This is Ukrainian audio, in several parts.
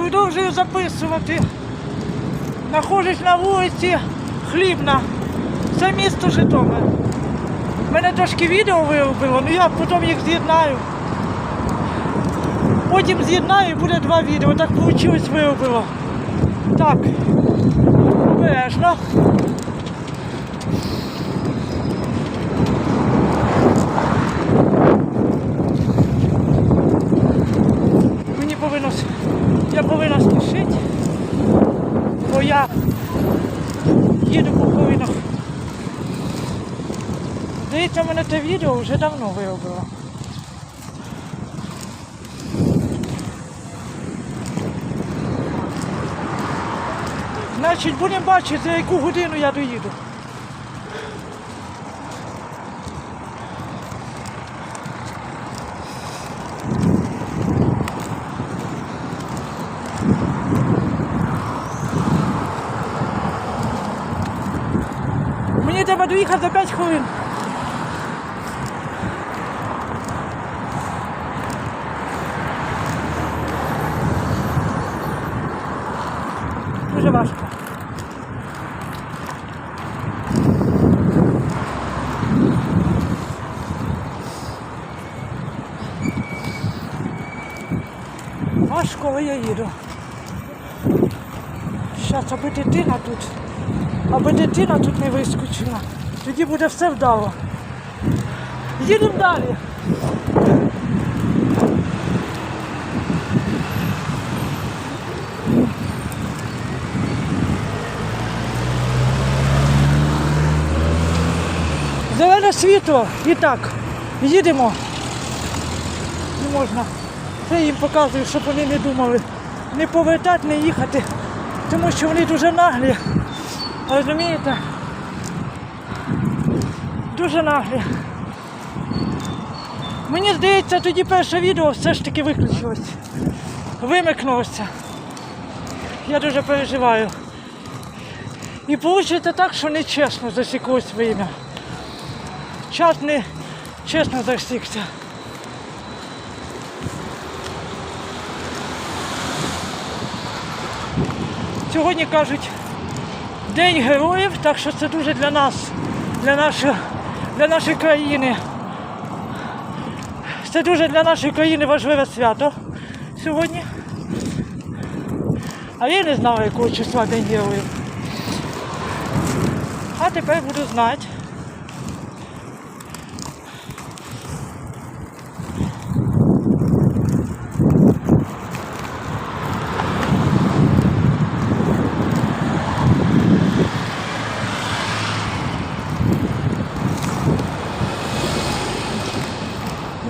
Продовжую записувати. Знаходжусь на вулиці Хлібна. Це місто Житомир. Мене трошки відео виробило, але я потім їх з'єднаю. Потім з'єднаю і буде два відео. Так вийшло виробило. Так. Обережно. Мені повинно, я повинна спішити, бо я їду по повинно. Здається, мене те відео вже давно виробило. Значить, будемо бачити, за яку годину я доїду. Доїхати за 5 хвилин. Дуже важко. Важко, але я їду. Зараз, аби дитина тут, аби дитина тут не вискочила, тоді буде все вдало. Їдемо далі. Зелене світло. І так, їдемо. Не можна. Це їм показую, щоб вони не думали. Не повертати, не їхати. Тому що вони дуже наглі. Розумієте? Дуже наглі. Мені здається, тоді перше відео все ж таки виключилось. Вимикнулося. Я дуже переживаю. І вийде так, що нечесно засіклось время. Час не чесно засікся. Сьогодні кажуть День героїв, так що це дуже для нас, для нашої, для нашої країни. Це дуже для нашої країни важливе свято сьогодні. А я не знала, якого числа День героїв. А тепер буду знати.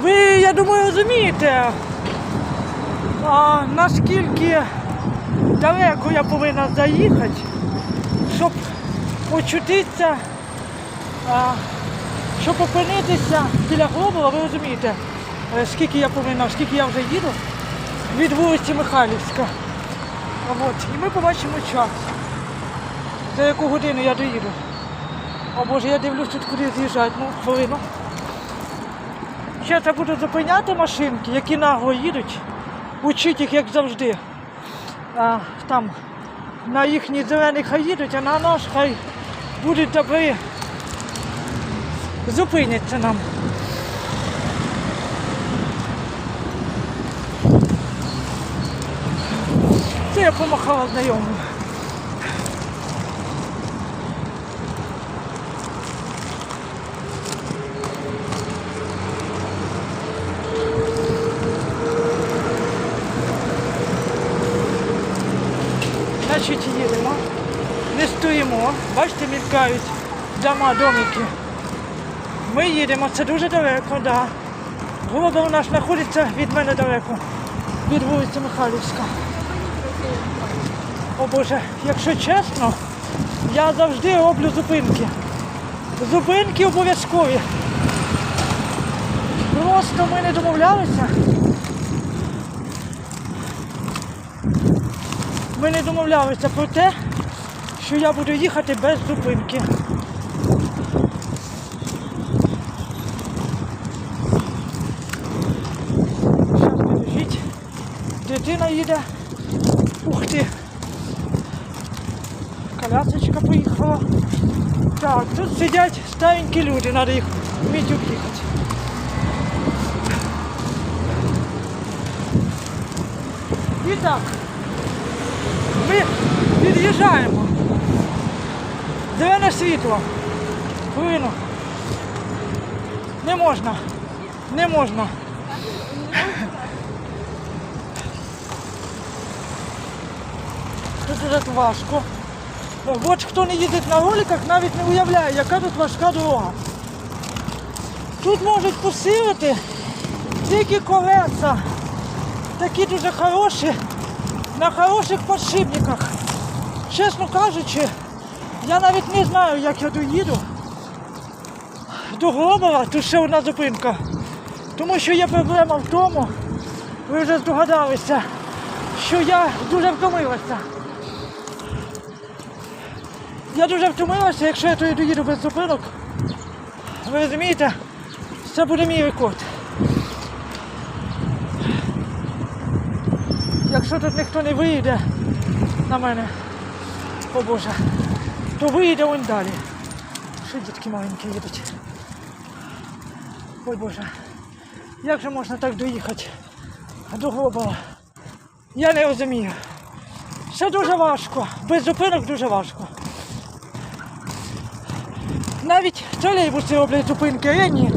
Ви, я думаю, розумієте, а, наскільки далеко я повинна заїхати, щоб очутитися, а, щоб опинитися біля Глобова, ви розумієте, е, скільки я повинна, скільки я вже їду від вулиці Михайлівська. От. І ми побачимо час, за яку годину я доїду. О Боже, я дивлюсь тут куди з'їжджати, ну, хвилину. Зараз я буду зупиняти машинки, які нагло їдуть, учити їх, як завжди. А, там на їхній зелений хай їдуть, а на наш хай будуть добрі. Зупиняться нам. Це я помахала знайомим. Значить, їдемо, не стоїмо, бачите, мількають дома, домики. Ми їдемо, це дуже далеко, так. Да. Глобал наш знаходиться від мене далеко, від вулиці Михайлівська. О Боже, якщо чесно, я завжди роблю зупинки. Зупинки обов'язкові. Просто ми не домовлялися. Ми не домовлялися про те, що я буду їхати без зупинки. Зараз підожіть. Дитина їде. Ух ти. Колясочка поїхала. Так, тут сидять старенькі люди, треба їх вміти об'їхати. І так, ми від'їжджаємо. Зелене світло. Хвилину. Не можна. Не можна. Тут дуже важко. От хто не їздить на роликах, навіть не уявляє, яка тут важка дорога. Тут можуть посилити тільки колеса. Такі дуже хороші, на хороших подшипниках. Чесно кажучи, я навіть не знаю, як я доїду. До Громова тут ще одна зупинка. Тому що є проблема в тому, ви вже здогадалися, що я дуже втомилася. Я дуже втомилася, якщо я туди доїду без зупинок. Ви розумієте, це буде мій рекорд. Якщо тут ніхто не вийде на мене, о Боже, то вийде он далі. Що дітки маленькі їдуть. Ой Боже, як же можна так доїхати до Глобала? Я не розумію. Це дуже важко. Без зупинок дуже важко. Навіть тролейбуси роблять зупинки, а я ні.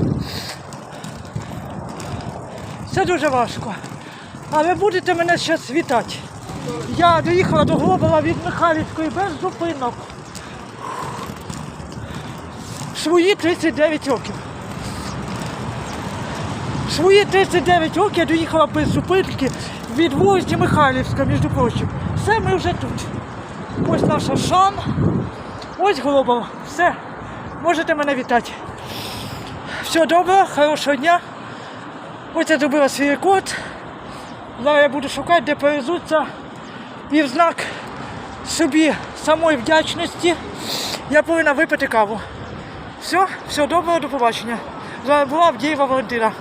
Це дуже важко. А ви будете мене зараз вітати. Я доїхала до Глобала від Михайлівської без зупинок. Свої 39 років. Свої 39 років я доїхала без зупинки від вулиці Михайлівська, між прочим. Все, ми вже тут. Ось наша шан. Ось Глобал. Все. Можете мене вітати. Все добре, хорошого дня. Ось я зробила свій рекорд. Зараз я буду шукати, де перезуться. І в знак собі самої вдячності я повинна випити каву. Все, все доброго, до побачення. З вами була Авдієва Валентина.